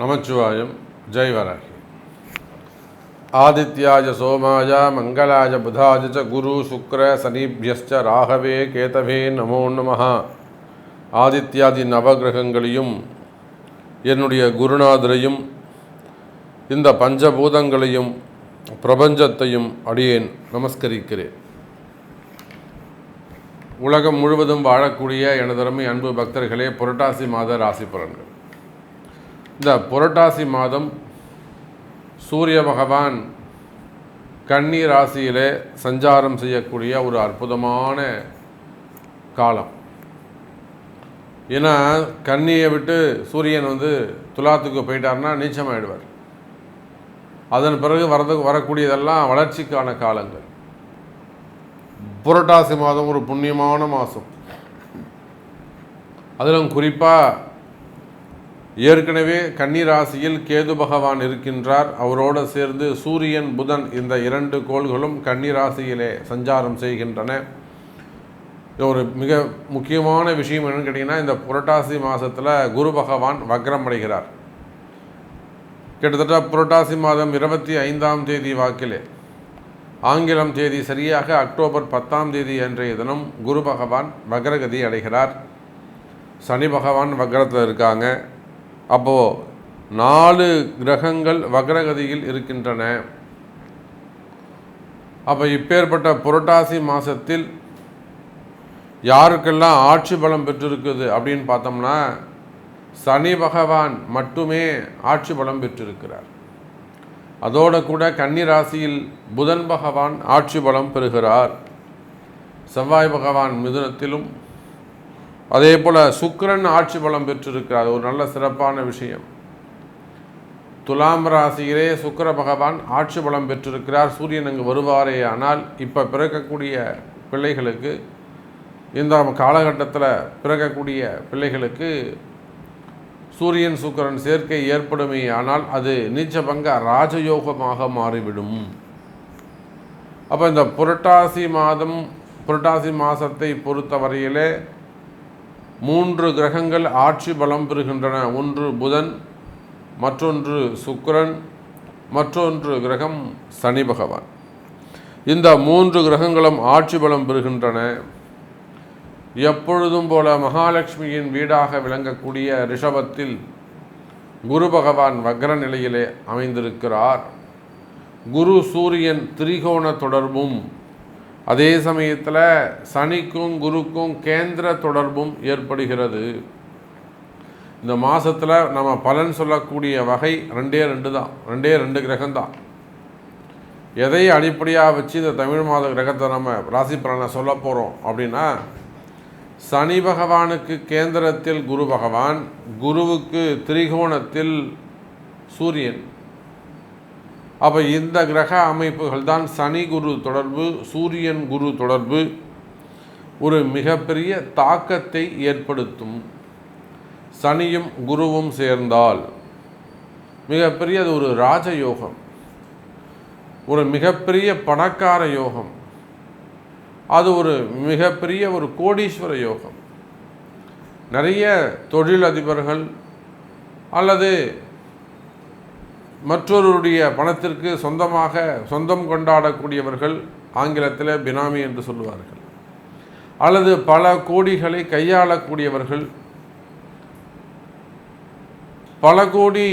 நமச்சிவாயம். ஜெய்வராகி ஆதித்யாஜ ஆதித்யாய சோமாய மங்களாய புதாய ச குரு சுக்ர சனிபியஸ்ச ராகவே கேதவே நமோ நம ஆதித்யாதி நவகிரகங்களையும் என்னுடைய குருநாதரையும் இந்த பஞ்சபூதங்களையும் பிரபஞ்சத்தையும் அடியேன் நமஸ்கரிக்கிறேன். உலகம் முழுவதும் வாழக்கூடிய எனதருமை அன்பு பக்தர்களே புரட்டாசி மாத ராசி பலன்கள் இந்த புரட்டாசி மாதம் சூரிய பகவான் கன்னி ராசியிலே சஞ்சாரம் செய்யக்கூடிய ஒரு அற்புதமான காலம். ஏன்னா கன்னியை விட்டு சூரியன் வந்து துலாத்துக்கு போயிட்டார்னா நீச்சமாயிடுவார். அதன் பிறகு வரது வரக்கூடியதெல்லாம் வளர்ச்சிக்கான காலங்கள். புரட்டாசி மாதம் ஒரு புண்ணியமான மாதம். அதிலும் குறிப்பாக ஏற்கனவே கன்னிராசியில் கேது பகவான் இருக்கின்றார். அவரோடு சேர்ந்து சூரியன் புதன் இந்த இரண்டு கோள்களும் கன்னிராசியிலே சஞ்சாரம் செய்கின்றன. ஒரு மிக முக்கியமான விஷயம் என்னன்னு கேட்டிங்கன்னா இந்த புரட்டாசி மாதத்தில் குரு பகவான் வக்ரம் அடைகிறார். கிட்டத்தட்ட புரட்டாசி மாதம் இருபத்தி ஐந்தாம் தேதி வாக்கிலே ஆங்கிலம் தேதி சரியாக அக்டோபர் பத்தாம் தேதி அன்றைய தினம் குரு பகவான் வக்ரகதி அடைகிறார். சனி பகவான் வக்ரத்தில் இருக்காங்க. அப்போது நாலு கிரகங்கள் வக்ரகதியில் இருக்கின்றன. அப்போ இப்பேற்பட்ட புரட்டாசி மாதத்தில் யாருக்கெல்லாம் ஆட்சி பலம் பெற்றிருக்குது அப்படின்னு பார்த்தோம்னா சனி பகவான் மட்டுமே ஆட்சி பலம் பெற்றிருக்கிறார். அதோடு கூட கன்னி ராசியில் புதன் பகவான் ஆட்சி பலம் பெறுகிறார். செவ்வாய் பகவான் மிதுனத்திலும் அதே போல் சுக்கிரன் ஆட்சி பலம் பெற்றிருக்கிறார். ஒரு நல்ல சிறப்பான விஷயம். துலாம் ராசியிலே சுக்கிர பகவான் ஆட்சி பலம் பெற்றிருக்கிறார். சூரியன் அங்கு வருவாரே ஆனால் இப்போ பிறக்கக்கூடிய பிள்ளைகளுக்கு இந்த காலகட்டத்தில் பிறக்கக்கூடிய பிள்ளைகளுக்கு சூரியன் சுக்கிரன் சேர்க்கை ஏற்படுமே ஆனால் அது நீச்சபங்க ராஜயோகமாக மாறிவிடும். அப்போ இந்த புரட்டாசி மாதம் புரட்டாசி மாதத்தை பொறுத்தவரையிலே மூன்று கிரகங்கள் ஆட்சி பலம் பெறுகின்றன. ஒன்று புதன் மற்றொன்று சுக்கரன் மற்றொன்று கிரகம் சனி பகவான். இந்த மூன்று கிரகங்களும் ஆட்சி பலம் பெறுகின்றன. எப்பொழுதும் போல மகாலட்சுமியின் வீடாக விளங்கக்கூடிய ரிஷபத்தில் குரு பகவான் வக்ர நிலையிலே அமைந்திருக்கிறார். குரு சூரியன் திரிகோண தொடர்பும் அதே சமயத்தில் சனிக்கும் குருக்கும் கேந்திர தொடர்பும் ஏற்படுகிறது. இந்த மாதத்தில் நம்ம பலன் சொல்லக்கூடிய வகை ரெண்டே ரெண்டு தான். ரெண்டே ரெண்டு கிரகம்தான் எதை அடிப்படையாக வச்சு இந்த தமிழ் மாத கிரகத்தை நம்ம ராசி பலனை சொல்ல போகிறோம் அப்படின்னா சனி பகவானுக்கு கேந்திரத்தில் குரு பகவான் குருவுக்கு திரிகோணத்தில் சூரியன். அப்போ இந்த கிரக அமைப்புகள் தான் சனி குரு தொடர்பு சூரியன் குரு தொடர்பு. ஒரு மிகப்பெரிய தாக்கத்தை ஏற்படுத்தும். சனியும் குருவும் சேர்ந்தால் மிகப்பெரிய அது ஒரு ராஜயோகம். ஒரு மிகப்பெரிய பணக்கார யோகம். அது ஒரு மிகப்பெரிய ஒரு கோடீஸ்வர யோகம். நிறைய தொழிலதிபர்கள் அல்லது மற்றொருடைய பணத்திற்கு சொந்தமாக சொந்தம் கொண்டாடக்கூடியவர்கள் ஆங்கிலத்தில் பினாமி என்று சொல்லுவார்கள். அல்லது பல கோடிகளை கையாளக்கூடியவர்கள் பல கோடி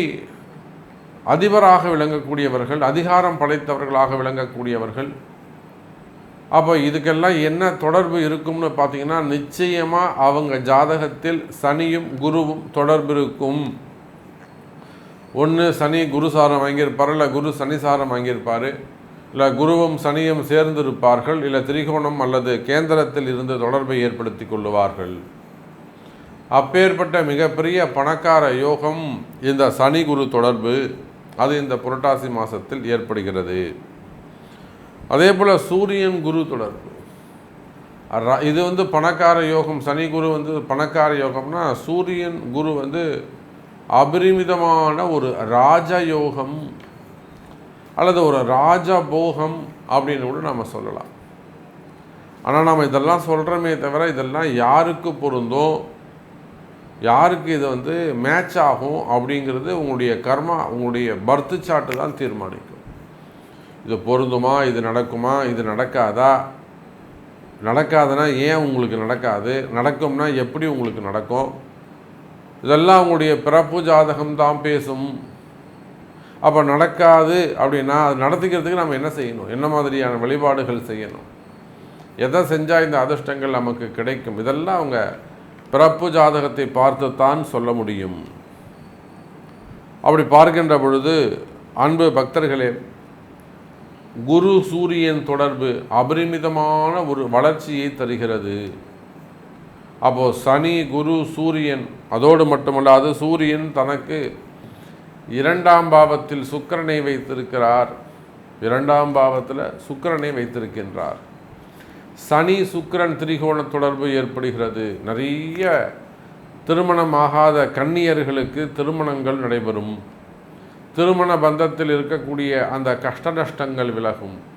அதிபராக விளங்கக்கூடியவர்கள் அதிகாரம் படைத்தவர்களாக விளங்கக்கூடியவர்கள். அப்போ இதுக்கெல்லாம் என்ன தொடர்பு இருக்கும்னு பார்த்தீங்கன்னா நிச்சயமாக அவங்க ஜாதகத்தில் சனியும் குருவும் தொடர்பு இருக்கும். ஒன்று சனி குரு சாரம் வாங்கியிருப்பார் இல்லை குரு சனி சாரம் வாங்கியிருப்பார் இல்லை குருவும் சனியும் சேர்ந்திருப்பார்கள் இல்லை திரிகோணம் அல்லது கேந்திரத்தில் இருந்து தொடர்பை ஏற்படுத்தி கொள்ளுவார்கள். அப்பேற்பட்ட மிகப்பெரிய பணக்கார யோகம் இந்த சனி குரு தொடர்பு. அது இந்த புரட்டாசி மாதத்தில் ஏற்படுகிறது. அதே போல் சூரியன் குரு தொடர்பு. இது வந்து பணக்கார யோகம் சனி குரு வந்து பணக்கார யோகம்னா சூரியன் குரு வந்து அபரிமிதமான ஒரு ராஜயோகம் அல்லது ஒரு ராஜபோகம் அப்படின்னு கூட நம்ம சொல்லலாம். ஆனால் நம்ம இதெல்லாம் சொல்கிறோமே தவிர இதெல்லாம் யாருக்கு பொருந்தும்? யாருக்கு இது வந்து மேட்ச் ஆகும் அப்படிங்கிறது உங்களுடைய கர்மா உங்களுடைய பர்த்து சாட்டு தான் தீர்மானிக்கும். இது பொருந்துமா? இது நடக்குமா? இது நடக்காதா? நடக்காதுன்னா ஏன் உங்களுக்கு நடக்காது? நடக்கும்னா எப்படி உங்களுக்கு நடக்கும்? இதெல்லாம் உங்களுடைய பிறப்பு ஜாதகம் தான் பேசும். அப்போ நடக்காது அப்படின்னா அது நடத்திக்கிறதுக்கு நம்ம என்ன செய்யணும்? என்ன மாதிரியான வழிபாடுகள் செய்யணும்? எதை செஞ்சால் இந்த அதிர்ஷ்டங்கள் நமக்கு கிடைக்கும்? இதெல்லாம் அவங்க பிறப்பு ஜாதகத்தை பார்த்து தான் சொல்ல முடியும். அப்படி பார்க்கின்ற பொழுது அன்பு பக்தர்களே குரு சூரியன் தொடர்பு அபரிமிதமான ஒரு வளர்ச்சியை தருகிறது. அப்போது சனி குரு சூரியன் அதோடு மட்டுமல்லாது சூரியன் தனக்கு இரண்டாம் பாவத்தில் சுக்கிரனை வைத்திருக்கிறார். இரண்டாம் பாவத்தில் சுக்கிரனை வைத்திருக்கின்றார். சனி சுக்கிரன் திரிகோண தொடர்பு ஏற்படுகிறது. நிறைய திருமணமாகாத கன்னியர்களுக்கு திருமணங்கள் நடைபெறும். திருமண பந்தத்தில் இருக்கக்கூடிய அந்த கஷ்ட நஷ்டங்கள் விலகும்.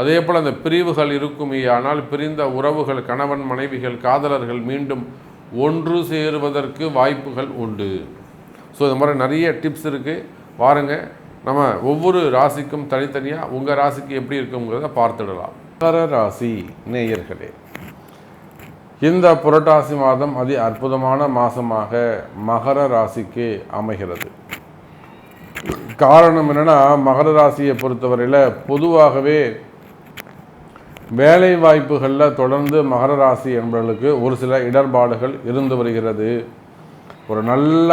அதே போல் அந்த பிரிவுகள் இருக்குமே ஆனால் பிரிந்த உறவுகள் கணவன் மனைவிகள் காதலர்கள் மீண்டும் ஒன்று சேருவதற்கு வாய்ப்புகள் உண்டு. ஸோ இது மாதிரி நிறைய டிப்ஸ் இருக்குது வாருங்க நம்ம ஒவ்வொரு ராசிக்கும் தனித்தனியாக உங்கள் ராசிக்கு எப்படி இருக்குங்கிறத பார்த்துடலாம். மகர ராசி நேயர்களே இந்த புரட்டாசி மாதம் அதி அற்புதமான மாதமாக மகர ராசிக்கு அமைகிறது. காரணம் என்னென்னா மகர ராசியை பொறுத்தவரையில் பொதுவாகவே வேலை வாய்ப்புகளில் தொடர்ந்து மகர ராசி என்பவர்களுக்கு ஒரு சில இடர்பாடுகள் இருந்து வருகிறது. ஒரு நல்ல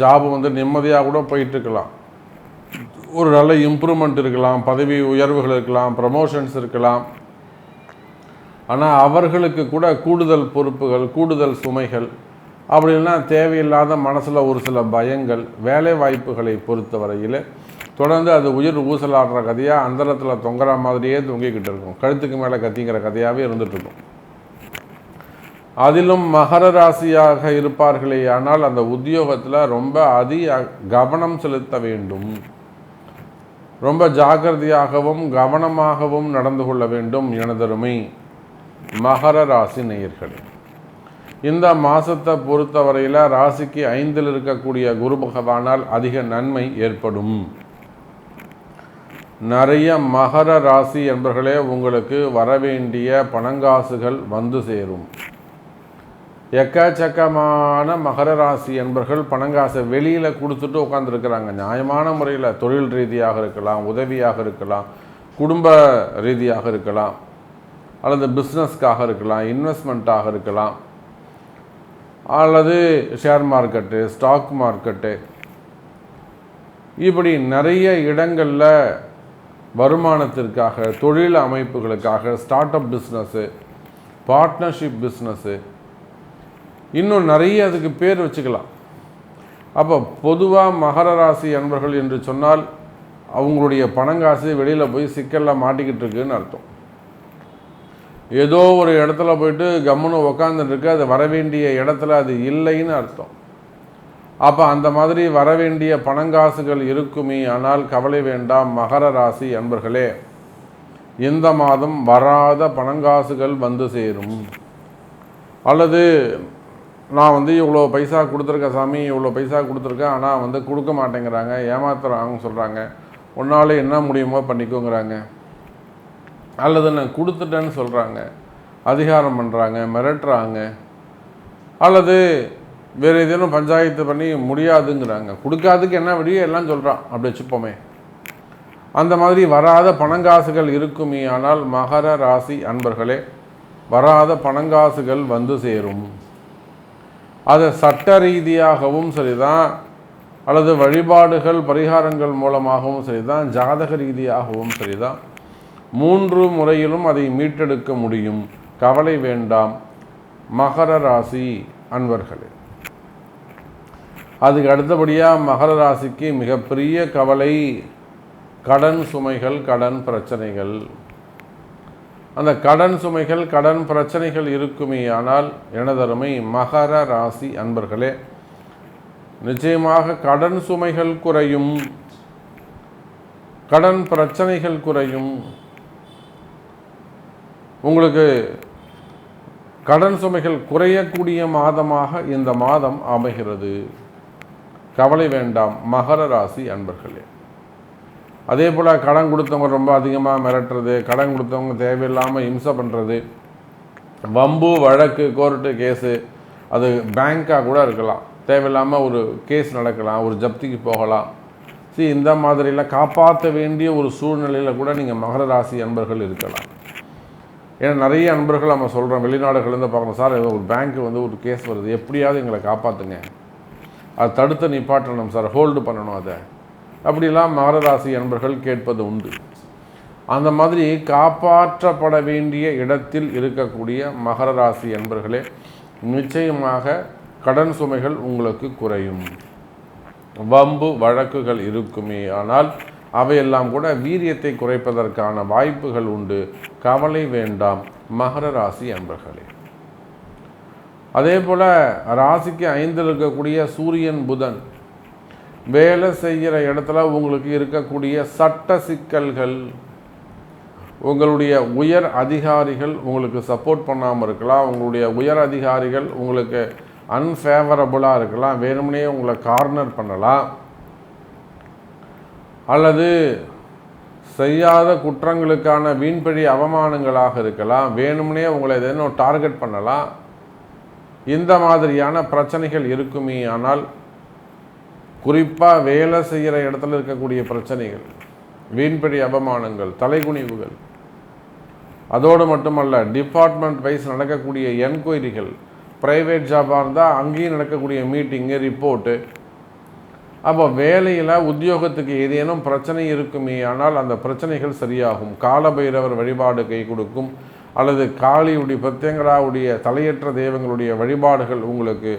ஜாப் வந்து நிம்மதியாக கூட போயிட்டு இருக்கலாம் ஒரு நல்ல இம்ப்ரூவ்மெண்ட் இருக்கலாம் பதவி உயர்வுகள் இருக்கலாம் ப்ரமோஷன்ஸ் இருக்கலாம். ஆனால் அவர்களுக்கு கூட கூடுதல் பொறுப்புகள் கூடுதல் சுமைகள் அப்படின்னா தேவையில்லாத மனசில் ஒரு சில பயங்கள் வேலை வாய்ப்புகளை பொறுத்தவரையில் தொடர்ந்து அது உயிர் ஊசலாடுற கதையாக அந்தரத்தில் தொங்குற மாதிரியே தொங்கிக்கிட்டு இருக்கும். கழுத்துக்கு மேலே கத்திங்கிற கதையாகவே இருந்துகிட்ருக்கும் அதிலும் மகர ராசியாக இருப்பார்களே ஆனால் அந்த உத்தியோகத்தில் ரொம்ப அதிக கவனம் செலுத்த வேண்டும். ரொம்ப ஜாக்கிரதையாகவும் கவனமாகவும் நடந்து கொள்ள வேண்டும் எனதருமை மகர ராசி நேயர்களே. இந்த மாதத்தை பொறுத்தவரையில் ராசிக்கு ஐந்தில் இருக்கக்கூடிய குரு பகவானால் அதிக நன்மை ஏற்படும். நிறைய மகர ராசி என்பர்களே உங்களுக்கு வரவேண்டிய பணங்காசுகள் வந்து சேரும். எக்கச்சக்கமான மகர ராசி என்பர்கள் பணங்காசை வெளியில் கொடுத்துட்டு உட்காந்துருக்கிறாங்க நியாயமான முறையில் தொழில் ரீதியாக இருக்கலாம் உதவியாக இருக்கலாம் குடும்ப ரீதியாக இருக்கலாம் அல்லது பிஸ்னஸ்க்காக இருக்கலாம் இன்வெஸ்ட்மெண்ட்டாக இருக்கலாம் அல்லது ஷேர் மார்க்கெட்டு ஸ்டாக் மார்க்கெட்டு இப்படி நிறைய இடங்களில் வருமானத்திற்காக தொழில் அமைப்புகளுக்காக start up business partnership business இன்னும் நிறைய அதுக்கு பேர் வச்சுக்கலாம். அப்போ பொதுவாக மகர ராசி அன்பர்கள் என்று சொன்னால் அவங்களுடைய பணங்காசு வெளியில் போய் சிக்கலில் மாட்டிக்கிட்டு இருக்குன்னு அர்த்தம். ஏதோ ஒரு இடத்துல போயிட்டு கம்முன்னு உக்காந்துருக்கு அது வரவேண்டிய இடத்துல அது இல்லைன்னு அர்த்தம். அப்போ அந்த மாதிரி வரவேண்டிய பணங்காசுகள் இருக்குமே ஆனால் கவலை வேண்டாம் மகர ராசி அன்பர்களே. இந்த மாதம் வராத பணங்காசுகள் வந்து சேரும். அல்லது நான் வந்து இவ்வளோ பைசா கொடுத்துருக்கேன் சாமி இவ்வளோ பைசா கொடுத்துருக்கேன் ஆனால் வந்து கொடுக்க மாட்டேங்கிறாங்க ஏமாத்துறாங்க சொல்கிறாங்க உன்னால் என்ன முடியுமோ பண்ணிக்கோங்கிறாங்க. அல்லது நான் கொடுத்துட்டேன்னு சொல்கிறாங்க அதிகாரம் பண்ணுறாங்க மிரட்டுறாங்க. அல்லது வேறு ஏதேனும் பஞ்சாயத்து பண்ணி முடியாதுங்கிறாங்க. கொடுக்காதுக்கு என்ன வழியோ எல்லாம் சொல்கிறான் அப்படி வச்சுப்போமே. அந்த மாதிரி வராத பணங்காசுகள் இருக்குமே ஆனால் மகர ராசி அன்பர்களே வராத பணங்காசுகள் வந்து சேரும். அதை சட்ட ரீதியாகவும் சரிதான் அல்லது வழிபாடுகள் பரிகாரங்கள் மூலமாகவும் சரிதான் ஜாதக ரீதியாகவும் சரிதான். மூன்று முறையிலும் அதை மீட்டெடுக்க முடியும். கவலை வேண்டாம். மகர ராசி அன்பர்களே. அதுக்கு அடுத்தபடியாக மகர ராசிக்கு மிகப்பெரிய கவலை கடன் சுமைகள் கடன் பிரச்சனைகள். அந்த கடன் சுமைகள் கடன் பிரச்சனைகள் இருக்குமே ஆனால் எனதருமை மகர ராசி அன்பர்களே நிச்சயமாக கடன் சுமைகள் குறையும் கடன் பிரச்சனைகள் குறையும். உங்களுக்கு கடன் சுமைகள் குறையக்கூடிய மாதமாக இந்த மாதம் அமைகிறது. கவலை வேண்டாம் மகர ராசி அன்பர்களே. அதே போல் கடன் கொடுத்தவங்க ரொம்ப அதிகமாக மிரட்டுறது கடன் கொடுத்தவங்க தேவையில்லாமல் இம்சை பண்ணுறது வம்பு வழக்கு கோர்ட்டு கேஸு அது பேங்காக கூட இருக்கலாம். தேவையில்லாமல் ஒரு கேஸ் நடக்கலாம் ஒரு ஜப்திக்கு போகலாம். சரி இந்த மாதிரிலாம் காப்பாற்ற வேண்டிய ஒரு சூழ்நிலையில் கூட நீங்கள் மகர ராசி அன்பர்கள் இருக்கலாம். ஏன்னா நிறைய அன்பர்கள் நம்ம சொல்கிறோம் வெளிநாடுகள்லேருந்து பார்க்குறோம் சார் ஒரு பேங்க்கு வந்து ஒரு கேஸ் வருது எப்படியாவது எங்களை காப்பாற்றுங்க அதை தடுத்து நிப்பாட்டணும் சார் ஹோல்டு பண்ணணும் அதை. அப்படிலாம் மகரராசி அன்பர்கள் கேட்பது உண்டு. அந்த மாதிரி காப்பாற்றப்பட வேண்டிய இடத்தில் இருக்கக்கூடிய மகர ராசி அன்பர்களே நிச்சயமாக கடன் சுமைகள் உங்களுக்கு குறையும். வம்பு வழக்குகள் இருக்குமே. ஆனால் அவையெல்லாம் கூட வீரியத்தை குறைப்பதற்கான வாய்ப்புகள் உண்டு. கவலை வேண்டாம் மகர ராசி அன்பர்களே. அதே போல் ராசிக்கு ஐந்தில் இருக்கக்கூடிய சூரியன் புதன் வேலை செய்கிற இடத்துல உங்களுக்கு இருக்கக்கூடிய சட்ட சிக்கல்கள் உங்களுடைய உயர் அதிகாரிகள் உங்களுக்கு சப்போர்ட் பண்ணாமல் இருக்கலாம் உங்களுடைய உயர் அதிகாரிகள் உங்களுக்கு அன்ஃபேவரபுளாக இருக்கலாம் வேணும்னே உங்களை கார்னர் பண்ணலாம். அல்லது செய்யாத குற்றங்களுக்கான வீண்பழி அவமானங்களாக இருக்கலாம் வேணும்னே உங்களை எதனோ டார்கெட் பண்ணலாம். இந்த மாதிரியான பிரச்சனைகள் இருக்குமே ஆனால் குறிப்பாக வேலை செய்கிற இடத்துல இருக்கக்கூடிய பிரச்சனைகள் வீண்படி அபமானங்கள் தலைகுனிவுகள் அதோடு மட்டுமல்ல டிபார்ட்மெண்ட் வைஸ் நடக்கக்கூடிய என்கொயரிகள் ப்ரைவேட் ஜாபாக இருந்தால் அங்கேயும் நடக்கக்கூடிய மீட்டிங்கு ரிப்போர்ட்டு அப்போ வேலையில் உத்தியோகத்துக்கு ஏதேனும் பிரச்சனை இருக்குமே ஆனால் அந்த பிரச்சனைகள் சரியாகும். காலபைரவர் வழிபாடு கை கொடுக்கும். அல்லது காளியுடைய பிரத்யங்கராவுடைய தலையற்ற தெய்வங்களுடைய வழிபாடுகள் உங்களுக்கு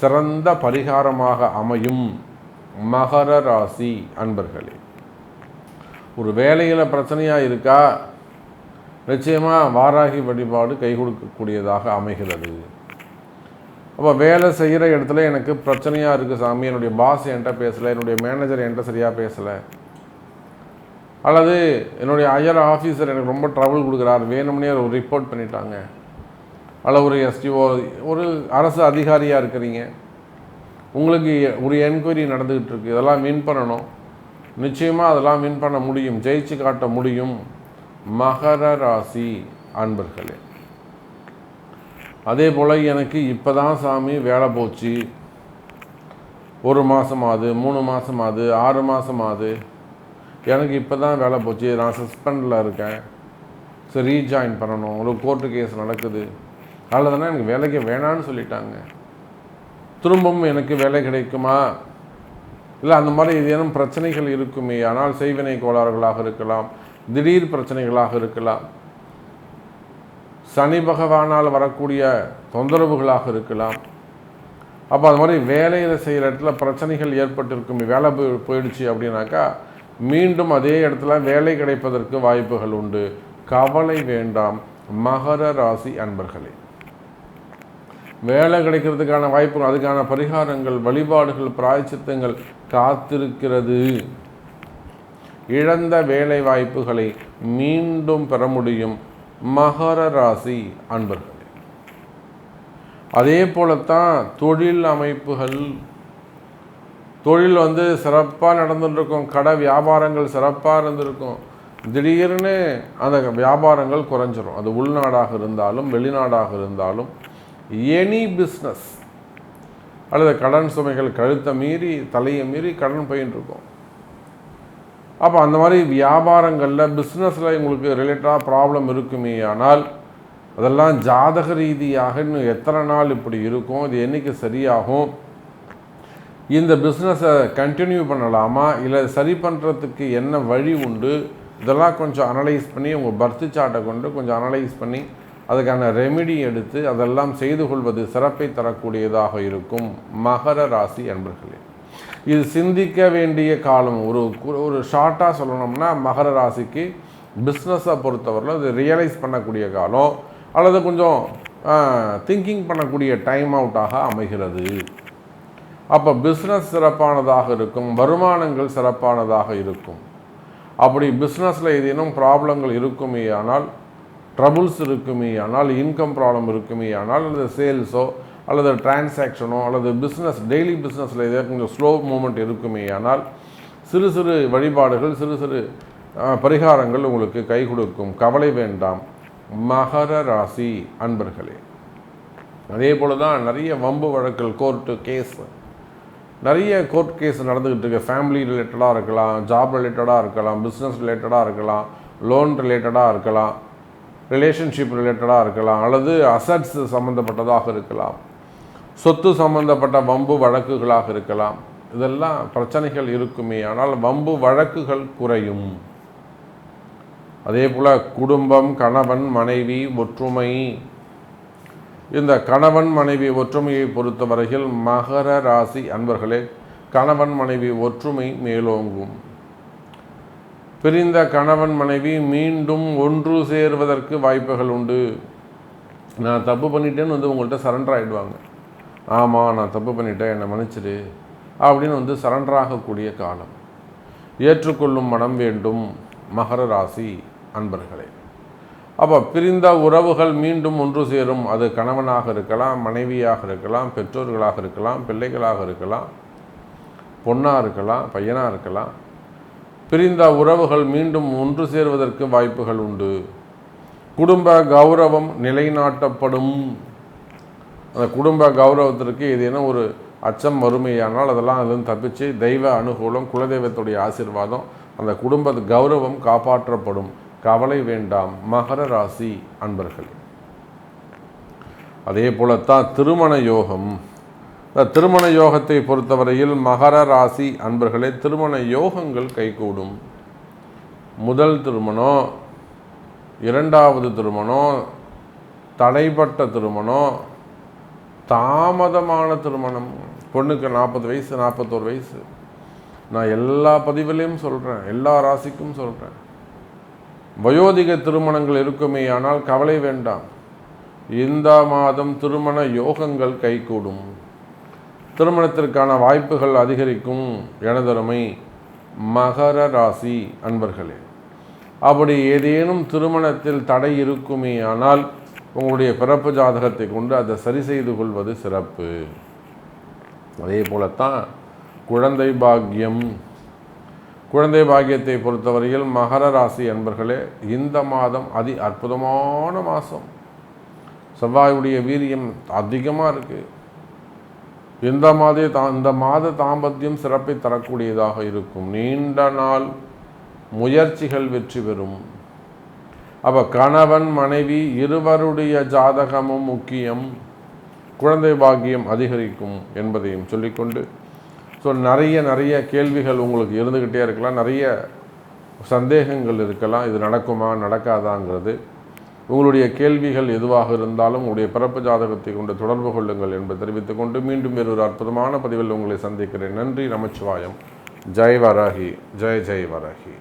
சிறந்த பரிகாரமாக அமையும். மகர ராசி அன்பர்களே ஒரு வேலையில் பிரச்சனையாக இருக்கா? நிச்சயமாக வாராகி வழிபாடு கை கொடுக்கக்கூடியதாக அமைகிறது. அப்போ வேலை செய்கிற இடத்துல எனக்கு பிரச்சனையாக இருக்குது சாமி. என்னுடைய பாஸ் என்கிட்ட பேசலை. என்னுடைய மேனேஜர் என்கிட்ட சரியாக பேசலை. அல்லது என்னுடைய ஐயர் ஆஃபீஸர் எனக்கு ரொம்ப ட்ரபிள் கொடுக்குறாரு வேணும்னே ஒரு ரிப்போர்ட் பண்ணிட்டாங்க. அல்ல ஒரு எஸ்டிஓ ஒரு அரசு அதிகாரியாக இருக்கிறீங்க. உங்களுக்கு ஒரு என்கொயரி நடந்துக்கிட்டு இருக்கு இதெல்லாம் வின் பண்ணணும். நிச்சயமாக அதெல்லாம் வின் பண்ண முடியும் ஜெயிச்சு காட்ட முடியும். மகர ராசி அன்பர்களே. அதே போல் எனக்கு இப்போ தான் சாமி வேலை போச்சு. ஒரு மாதமாவது மூணு மாதமாவது ஆறு மாதமாவது எனக்கு இப்போ தான் வேலை போச்சு. நான் சஸ்பெண்டில் இருக்கேன். சரி ரீஜாயின் பண்ணணும். ஒரு கோர்ட்டு கேஸ் நடக்குது. அல்லதுன்னா எனக்கு வேலைக்கு வேணான்னு சொல்லிட்டாங்க. திரும்பவும் எனக்கு வேலை கிடைக்குமா? இல்லை அந்த மாதிரி ஏதேனும் பிரச்சனைகள் இருக்குமே? ஆனால் செய்வினை கோளாறுகளாக இருக்கலாம். திடீர் பிரச்சனைகளாக இருக்கலாம். சனி பகவானால் வரக்கூடிய தொந்தரவுகளாக இருக்கலாம். அப்போ அது மாதிரி வேலையில் செய்கிற இடத்துல பிரச்சனைகள் ஏற்பட்டிருக்கும் வேலை போய் போயிடுச்சு அப்படின்னாக்கா மீண்டும் அதே இடத்துல வேலை கிடைப்பதற்கு வாய்ப்புகள் உண்டு. கவலை வேண்டாம். மகர ராசி அன்பர்களே. வேலை கிடைக்கிறதுக்கான வாய்ப்புகள் அதுக்கான பரிகாரங்கள் வழிபாடுகள் பிராய்ச்சித்தங்கள் காத்திருக்கிறது. இழந்த வேலை வாய்ப்புகளை மீண்டும் பெற முடியும். மகர ராசி அன்பர்களே. அதே போலத்தான் தொழில் அமைப்புகள் தொழில் வந்து சிறப்பாக நடந்துட்டுருக்கும் கடை வியாபாரங்கள் சிறப்பாக இருந்திருக்கும். திடீர்னு அந்த வியாபாரங்கள் குறைஞ்சிரும். அது உள்நாடாக இருந்தாலும் வெளிநாடாக இருந்தாலும் எனி பிஸ்னஸ் அல்லது கடன் சுமைகள் கழுத்தை மீறி தலையை மீறி கடன் பயின்றிருக்கும். அப்போ அந்த மாதிரி வியாபாரங்களில் பிஸ்னஸில் உங்களுக்கு ரிலேட்டடாக ப்ராப்ளம் இருக்குமே ஆனால் அதெல்லாம் ஜாதக ரீதியாக இன்னும் எத்தனை நாள் இப்படி இருக்கும்? இது என்றைக்கு சரியாகும்? இந்த பிஸ்னஸை கண்டினியூ பண்ணலாமா? இல்லை சரி பண்ணுறதுக்கு என்ன வழி உண்டு? இதெல்லாம் கொஞ்சம் அனலைஸ் பண்ணி உங்கள் பர்த் சார்ட்டை கொண்டு கொஞ்சம் அனலைஸ் பண்ணி அதுக்கான ரெமிடி எடுத்து அதெல்லாம் செய்து கொள்வது சிறப்பை தரக்கூடியதாக இருக்கும். மகர ராசி அன்பர்களே. இது சிந்திக்க வேண்டிய காலம். ஒரு ஒரு ஷார்ட்டாக சொல்லணும்னா மகர ராசிக்கு பிஸ்னஸை பொறுத்தவரையில் இது ரியலைஸ் பண்ணக்கூடிய காலம். அல்லது கொஞ்சம் திங்கிங் பண்ணக்கூடிய டைம் அவுட்டாக அமைகிறது. அப்போ பிஸ்னஸ் சிறப்பானதாக இருக்கும் வருமானங்கள் சிறப்பானதாக இருக்கும். அப்படி பிஸ்னஸில் ஏதேனும் ப்ராப்ளங்கள் இருக்குமே ஆனால் ட்ரபுள்ஸ் இருக்குமே ஆனால் இன்கம் ப்ராப்ளம் இருக்குமே ஆனால் அல்லது சேல்ஸோ அல்லது டிரான்சாக்ஷனோ அல்லது பிஸ்னஸ் டெய்லி பிஸ்னஸில் ஏதோ கொஞ்சம் ஸ்லோ மூமெண்ட் இருக்குமே ஆனால் சிறு சிறு வழிபாடுகள் சிறு சிறு பரிகாரங்கள் உங்களுக்கு கை கொடுக்கும். கவலை வேண்டாம். மகர ராசி அன்பர்களே. அதே போல தான் நிறைய வம்பு வழக்கல் கோர்ட்டு கேஸ் நிறைய கோர்ட் கேஸ் நடந்துக்கிட்டு இருக்கு. ஃபேமிலி ரிலேட்டடாக இருக்கலாம் ஜாப் ரிலேட்டடாக இருக்கலாம் பிஸ்னஸ் ரிலேட்டடாக இருக்கலாம் லோன் ரிலேட்டடாக இருக்கலாம் ரிலேஷன்ஷிப் ரிலேட்டடாக இருக்கலாம் அல்லது அசட்ஸ் சம்மந்தப்பட்டதாக இருக்கலாம். சொத்து சம்மந்தப்பட்ட வம்பு வழக்குகளாக இருக்கலாம். இதெல்லாம் பிரச்சனைகள் இருக்குமே ஆனால் வம்பு வழக்குகள் குறையும். அதே போல் குடும்பம் கணவன் மனைவி ஒற்றுமை இந்த கணவன் மனைவி ஒற்றுமையை பொறுத்தவரையில் மகர ராசி அன்பர்களே கணவன் மனைவி ஒற்றுமை மேலோங்கும். பிரிந்த கணவன் மனைவி மீண்டும் ஒன்று சேர்வதற்கு வாய்ப்புகள் உண்டு. நான் தப்பு பண்ணிட்டேன்னு வந்து உங்கள்கிட்ட சரண்டர் ஆகிடுவாங்க ஆமாம் நான் தப்பு பண்ணிட்டேன் என்னை மன்னிச்சிடு அப்படின்னு வந்து சரண்டர் ஆகக்கூடிய காலம். ஏற்றுக்கொள்ளும் மனம் வேண்டும் மகர ராசி அன்பர்களே. அப்போ பிரிந்த உறவுகள் மீண்டும் ஒன்று சேரும். அது கணவனாக இருக்கலாம் மனைவியாக இருக்கலாம் பெற்றோர்களாக இருக்கலாம் பிள்ளைகளாக இருக்கலாம் பொண்ணாக இருக்கலாம் பையனாக இருக்கலாம். பிரிந்த உறவுகள் மீண்டும் ஒன்று சேர்வதற்கு வாய்ப்புகள் உண்டு. குடும்ப கௌரவம் நிலைநாட்டப்படும். அந்த குடும்ப கௌரவத்திற்கு ஏதேனும் ஒரு அச்சம் வறுமையானால் அதெல்லாம் அதுவும் தப்பிச்சு தெய்வ அனுகூலம் குலதெய்வத்துடைய ஆசீர்வாதம் அந்த குடும்ப கௌரவம் காப்பாற்றப்படும். கவலை வேண்டாம் மகர ராசி அன்பர்களே. அதே போலத்தான் திருமண யோகம். இந்த திருமண யோகத்தை பொறுத்தவரையில் மகர ராசி அன்பர்களே திருமண யோகங்கள் கைகூடும். முதல் திருமணம் இரண்டாவது திருமணம் தடைப்பட்ட திருமணம் தாமதமான திருமணம். பொண்ணுக்கு நாற்பது வயசு நாற்பத்தோரு வயசு. நான் எல்லா பதிவிலையும் சொல்கிறேன் எல்லா ராசிக்கும் சொல்கிறேன் வயோதிக திருமணங்கள் இருக்குமே ஆனால் கவலை வேண்டாம். இந்த மாதம் திருமண யோகங்கள் கைகூடும். திருமணத்திற்கான வாய்ப்புகள் அதிகரிக்கும் எனதருமை மகர ராசி அன்பர்களே. அப்படி ஏதேனும் திருமணத்தில் தடை இருக்குமே ஆனால் உங்களுடைய பிறப்பு ஜாதகத்தை கொண்டு அதை சரி செய்து கொள்வது சிறப்பு. அதே போலத்தான் குழந்தை பாக்கியம் குழந்தை பாக்கியத்தை பொறுத்தவரையில் மகர ராசி அன்பர்களே இந்த மாதம் அதி அற்புதமான மாதம். செவ்வாயுடைய வீரியம் அதிகமாக இருக்குது இந்த மாதே தா இந்த மாத தாம்பத்தியம் சிறப்பை தரக்கூடியதாக இருக்கும். நீண்ட நாள் முயற்சிகள் வெற்றி பெறும். அப்போ கணவன் மனைவி இருவருடைய ஜாதகமும் முக்கியம். குழந்தை பாக்கியம் அதிகரிக்கும் என்பதையும் சொல்லிக்கொண்டு ஸோ நிறைய நிறைய கேள்விகள் உங்களுக்கு இருந்துக்கிட்டே இருக்கலாம். நிறைய சந்தேகங்கள் இருக்கலாம். இது நடக்குமா நடக்காதாங்கிறது. உங்களுடைய கேள்விகள் எதுவாக இருந்தாலும் உங்களுடைய பிறப்பு ஜாதகத்தை கொண்டு தொடர்பு கொள்ளுங்கள் என்பதை தெரிவித்துக் கொண்டு மீண்டும் வேறொரு அற்புதமான பதிவில் உங்களை சந்திக்கிறேன். நன்றி நமச்சிவாயம். ஜெய் வராகி. ஜெய் ஜெய் வராகி.